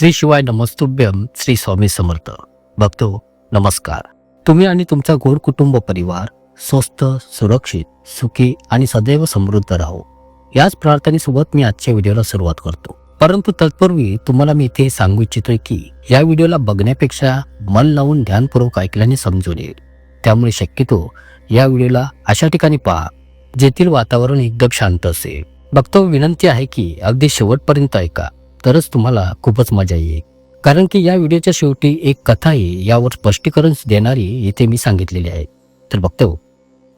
श्री शिवाय नमस्तुभ्यम श्री स्वामी समर्थ. भक्तो नमस्कार. तुम्ही आणि तुमचा गोड कुटुंब परिवार स्वस्थ सुरक्षित सुखी आणि सदैव समृद्ध राहो. याच प्रार्थनेसोबत मी आजच्या व्हिडिओला सुरुवात करतो. परंतु तत्पूर्वी तुम्हाला मी इथे सांगू इच्छितोय की या व्हिडिओला बघण्यापेक्षा मन लावून ध्यानपूर्वक ऐकल्याने समजून येईल. त्यामुळे शक्यतो या व्हिडिओला अशा ठिकाणी पहा जेथील वातावरण एकदम शांत असेल. बघतो विनंती आहे की अगदी शेवटपर्यंत ऐका. तरच तुम्हाला खूपच मजा येईल. कारण की या व्हिडिओच्या शेवटी एक कथा आहे यावर स्पष्टीकरण देणारी इथे मी सांगितलेली आहे. तर बघतो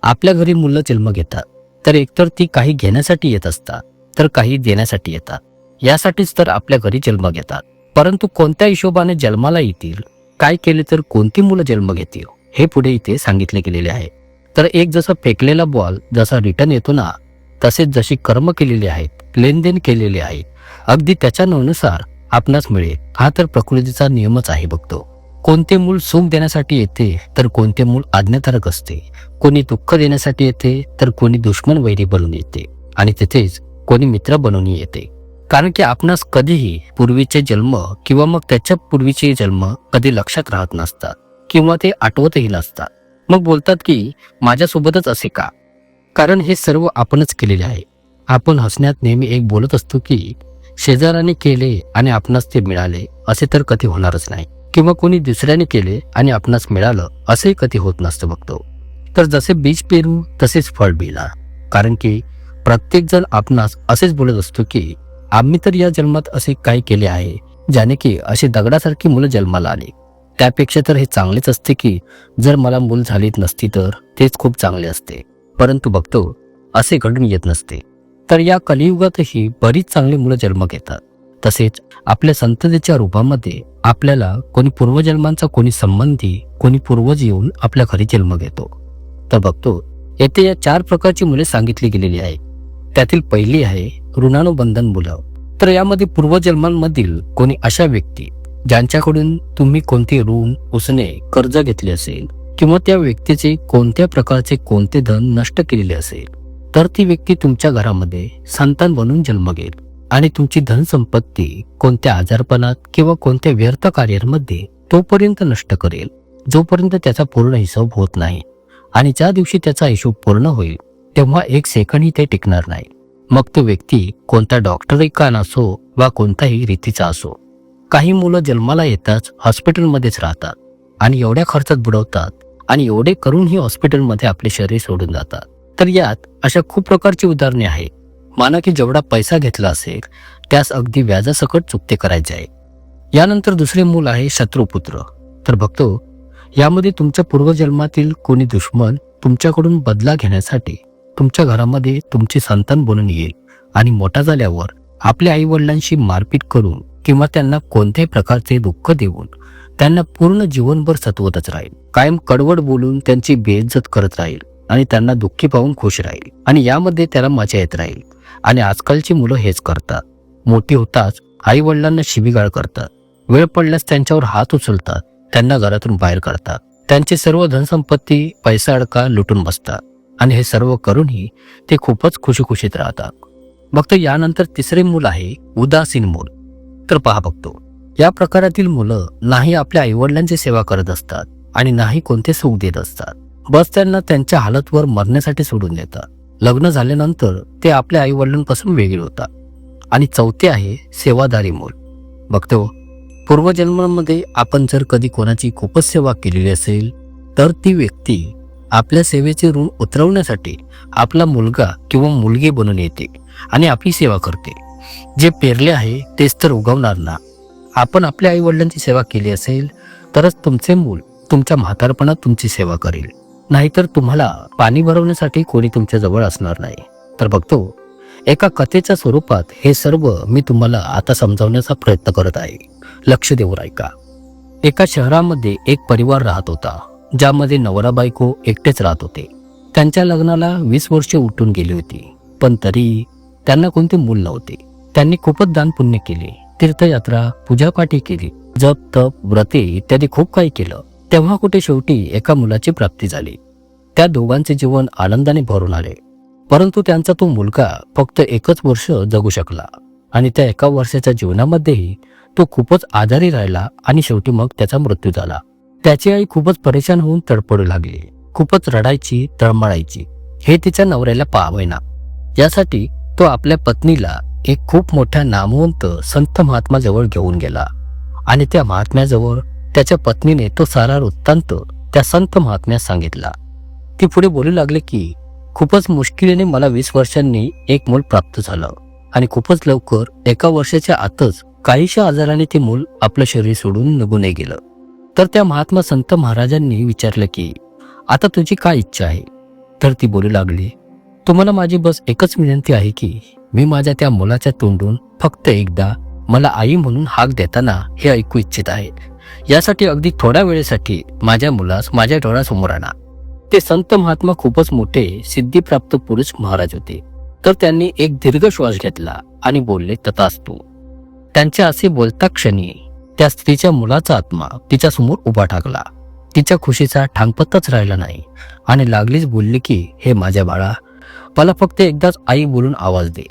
आपल्या घरी मुलं जन्म घेतात तर एकतर ती काही घेण्यासाठी येत असतात तर काही देण्यासाठी येतात. यासाठीच तर आपल्या घरी जन्म घेतात परंतु कोणत्या हिशोबाने जन्माला येतील काय केले तर कोणती मुलं जन्म घेतील हे पुढे इथे सांगितले गेलेले आहे. तर एक जसा फेकलेला बॉल जसा रिटर्न येतो ना तसेच जशी कर्म केलेली आहेत लेनदेन केलेले आहेत अगदी त्याच्यानुसार आपणास मिळेल. हा तर प्रकृतीचा नियमच आहे बघतो कोणते मूल सुख देण्यासाठी येते तर कोणते मूल आज्ञाधारक असते. कोणी दुःख देण्यासाठी येते तर कोणी दुश्मन वैरी बनून येते. आणि तिथेच कोणी मित्र बनून येते. कारण की आपणास कधीही पूर्वीचे जन्म किंवा मग त्याच्या पूर्वीचे जन्म कधी लक्षात राहत नसतात किंवा ते आठवतही नसतात. मग बोलतात की माझ्यासोबतच असे का? कारण हे सर्व आपणच केलेले आहे. आपण हसण्यात नेहमी एक बोलत असतो की शेजाराने केले आणि आपणास ते मिळाले असे तर कधी होणारच नाही. किंवा कोणी दुसऱ्याने केले आणि आपणास मिळालं असेही कधी होत नसतं बघतो. तर जसे बीज पेरू तसेच फळ बिला. कारण की प्रत्येक जण आपणास असेच बोलत असतो की आम्ही तर या जन्मात असे काय केले आहे ज्याने की अशी दगडासारखी मुलं जन्माला आली. त्यापेक्षा तर हे चांगलेच असते की जर मला मूल झालीच नसती तर तेच खूप चांगले असते. परंतु बघतो असे घडून येत नसते. तर या कलियुगातही बरीच चांगली मुलं जन्म घेतात. तसेच आपल्या संततेच्या रूपामध्ये आपल्याला कोणी पूर्वजन्मांचा कोणी संबंधी कोणी पूर्वज येऊन आपल्या घरी जन्म घेतो. तर बघतो येथे या चार प्रकारची मुले सांगितली गेलेली आहे त्यातील पहिली आहे ऋणानुबंधन मुलं. तर यामध्ये पूर्वजन्मांमधील कोणी अशा व्यक्ती ज्यांच्याकडून तुम्ही कोणते ऋण उसने कर्ज घेतले असेल किंवा त्या व्यक्तीचे कोणत्या प्रकारचे कोणते धन नष्ट केलेले असेल तर ती व्यक्ती तुमच्या घरामध्ये संतान बनून जन्म घेईल. आणि तुमची धनसंपत्ती कोणत्या आजारपणात किंवा कोणत्या व्यर्थ कार्यांमध्ये तोपर्यंत नष्ट करेल जोपर्यंत त्याचा पूर्ण हिशोब होत नाही. आणि ज्या दिवशी त्याचा हिशोब पूर्ण होईल तेव्हा एक सेकंडही ते टिकणार नाही. मग तो व्यक्ती कोणता डॉक्टरही का नसो वा कोणताही रीतीचा असो काही मुलं जन्माला येताच हॉस्पिटलमध्येच राहतात आणि एवढ्या खर्चात बुडवतात आणि एवढे करूनही हॉस्पिटलमध्ये आपले शरीर सोडून जातात. तर यात अशा खूप प्रकारची उदाहरणे आहे माना की जेवढा पैसा घेतला असेल त्यास अगदी व्याजासकट चुकते करायचे आहे. यानंतर दुसरे मूल आहे शत्रुपुत्र. तर बघतो यामध्ये तुमच्या पूर्वजन्मातील कोणी दुश्मन तुमच्याकडून बदला घेण्यासाठी तुमच्या घरामध्ये तुमचे संतान बनून येईल आणि मोठा झाल्यावर आपल्या आई वडिलांशी मारपीट करून किंवा त्यांना कोणत्याही प्रकारचे दुःख देऊन त्यांना पूर्ण जीवनभर सतवतच राहील. कायम कडवड बोलून त्यांची बेइज्जत करत राहील. आणि त्यांना दुःखी पाहून खुश राहील. आणि यामध्ये त्याला मजा येत राहील. आणि आजकालची मुलं हेच करतात. मोठी होताच आई वडिलांना शिबिगाळ करतात. वेळ पडल्यास त्यांच्यावर हात उचलतात. त्यांना घरातून बाहेर काढतात. त्यांची सर्व धनसंपत्ती पैसा अडका लुटून बसतात. आणि हे सर्व करूनही ते खूपच खुशीखुशीत राहतात. फक्त यानंतर तिसरे मूल आहे उदासीन मूल. तर पहा बघतो. या प्रकारातील मुलं नाही आपल्या आईवडिलांची सेवा करत असतात आणि नाही कोणते सुख देत असतात. बस त्यांना त्यांच्या हालतवर मरण्यासाठी सोडून देतात. लग्न झाल्यानंतर ते आपल्या आई वडिलांपासून वेगळे होतात. आणि चौथे आहे सेवादारी मूल. बघतो पूर्वजन्मामध्ये आपण जर कधी कोणाची खूपच सेवा केलेली असेल तर ती व्यक्ती आपल्या सेवेचे ऋण उतरवण्यासाठी आपला मुलगा किंवा मुलगी बनून येते आणि आपली सेवा करते. जे पेरले आहे तेच तर उगवणार ना. आपण आपल्या आई वडिलांची सेवा केली असेल तरच तुमचे मूल तुमच्या म्हातारपणात तुमची सेवा करेल. नाहीतर तुम्हाला पाणी भरवण्यासाठी कोणी तुमच्या जवळ असणार नाही. तर बघतो एका कथेच्या स्वरूपात हे सर्व मी तुम्हाला आता समजावण्याचा प्रयत्न करत आहे. लक्ष देऊन ऐका. एका शहरामध्ये एक परिवार राहत होता ज्यामध्ये नवरा बायको एकटेच राहत होते. त्यांच्या लग्नाला वीस वर्षे उठून गेली होती पण तरी त्यांना कोणते मूल नव्हते. त्यांनी खूपच दान पुण्य केले तीर्थयात्रा पूजापाठी केली जप तप व्रते इत्यादी खूप काही केलं. तेव्हा कुठे शेवटी एका मुलाची प्राप्ती झाली. त्या दोघांचे जीवन आनंदाने भरून आले. परंतु त्यांचा तो मुलगा फक्त एकच वर्ष जगू शकला आणि त्या एका वर्षाच्या जीवनामध्येही तो खूपच आजारी राहिला आणि शेवटी मग त्याचा मृत्यू झाला. त्याची आई खूपच परेशान होऊन तडपडू लागली. खूपच रडायची तळमळायची. हे तिच्या नवऱ्याला पाहावेना. यासाठी तो आपल्या पत्नीला एक खूप मोठ्या नामवंत संत महात्माजवळ घेऊन गेला आणि त्या महात्म्याजवळ त्याच्या पत्नीने तो सारा वृत्तांत त्या संत महात्म्यास सांगितला. ती पुढे बोलू लागले की खूपच मुश्किलीने मला वीस वर्षांनी एक मूल प्राप्त झालं आणि खूपच लवकर एका वर्षाच्या आतच काहीशा आजाराने ते मूल आपलं शरीर सोडून निघून गेलं. तर त्या महात्मा संत महाराजांनी विचारलं की आता तुझी काय इच्छा आहे? तर ती बोलू लागली तुम्हाला माझी बस एकच विनंती आहे की मी माझ्या त्या मुलाच्या तोंडून फक्त एकदा मला आई म्हणून हाक देताना हे ऐकू इच्छित आहे. यासाठी अगदी थोड्या वेळेसाठी माझ्या मुलास माझ्या डोळ्यासमोर आणा. ते संत महात्मा खूपच मोठे सिद्धीप्राप्त पुरुष महाराज होते. तर त्यांनी एक दीर्घ श्वास घेतला आणि बोलले तथास्तू. त्यांच्या असे बोलता क्षणी त्या स्त्रीच्या मुलाचा आत्मा तिच्या समोर उभा टाकला तिच्या खुशीचा ठांगपत्ताच राहिला नाही आणि लागलीच बोलली की हे माझ्या बाळा मला फक्त एकदाच आई बोलून आवाज दे.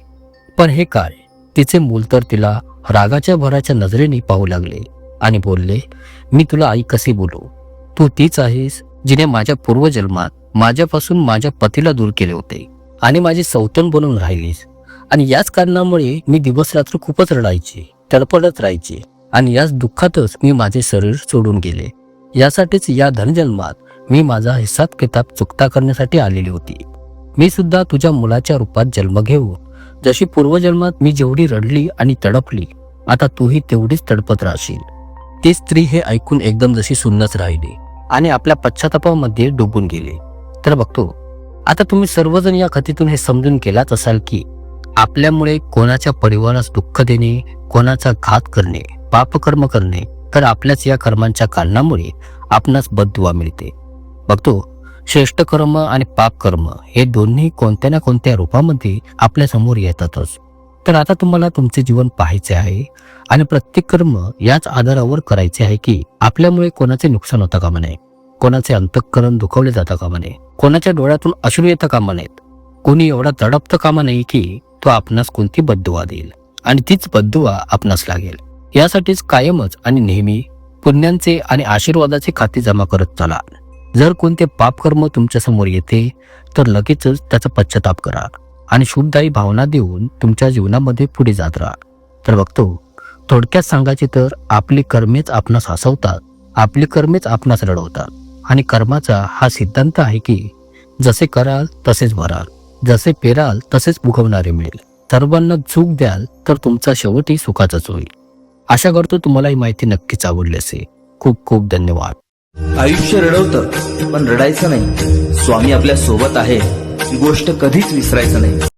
पण हे काय? तिचे मूल तर तिला रागाच्या भराच्या नजरेने पाहू लागले. आणि बोलले मी तुला आई कशी बोलू? तू तीच आहेस जिने माझ्या पूर्वजन्मात माझ्यापासून माझ्या पतीला दूर केले होते आणि माझे सौतन बनून राहिलीस. आणि याच कारणामुळे मी दिवस रात्र खूपच रडायचे तडपडत राहायचे आणि याच दुःखातच मी माझे शरीर सोडून गेले. यासाठीच या धनजन्मात मी माझा हिसाब किताब चुकता करण्यासाठी आलेली होती. मी सुद्धा तुझ्या मुलाच्या रूपात जन्म घेऊ. जशी पूर्वजन्मात मी जेवढी रडली आणि तडपली आता तूही तेवढीच तडपत राहशील. ती स्त्री हे ऐकून एकदम जशी सुन्नच राहिली आणि आपल्या पश्चातापामध्ये डुबून गेली. तर बघतो आता तुम्ही सर्वजण या कथेतून हे समजून केलाच असाल की आपल्यामुळे कोणाच्या परिवारास दुःख देणे कोणाचा घात करणे पापकर्म करणे तर आपल्याच या कर्मांच्या कारणामुळे आपणास बददुवा मिळते. बघतो श्रेष्ठ कर्म आणि पाप कर्म हे दोन्ही कोणत्या ना कोणत्या रूपामध्ये आपल्यासमोर येतातच. तर आता तुम्हाला तुमचे जीवन पाहायचे आहे आणि प्रत्येक कर्म याच आधारावर करायचे आहे की आपल्यामुळे कोणाचे नुकसान होता कामा नये कोणाचे अंतःकरण दुखवले जाता कामा नये कोणाच्या डोळ्यातून अश्रू येता कामा नयेत. कोणी एवढा तडपतं कामा नये की तो आपणास कोणती बद्दुवा देईल आणि तीच बद्दुवा आपणास लागेल. यासाठीच कायमच आणि नेहमी पुण्यांचे आणि आशीर्वादाचे खाते जमा करत चला. जर कोणते पापकर्म तुमच्यासमोर येते तर लगेचच त्याचा पश्चाताप करा. आणि शुभदायी भावना देऊन तुमच्या जीवनामध्ये पुढे जात राहा. तर बघतो थोडक्यात सांगायचे तर आपली कर्मेच आपणास हसवतात आपली कर्मेच आपणास रडवतात. आणि कर्माचा हा सिद्धांत आहे की जसे कराल तसेच भराल जसे पेराल तसेच उगवणारे मिळेल. सर्वांना चूक द्याल तर तुमचा शेवटही सुखाचाच होईल. आशा करतो तुम्हाला ही माहिती नक्कीच आवडली असेल. खूप खूप धन्यवाद. आयुष्य रडवतं पण रडायचं नाही. स्वामी आपल्यासोबत आहे. ही गोष्ट कधीच विसरायचं नाही.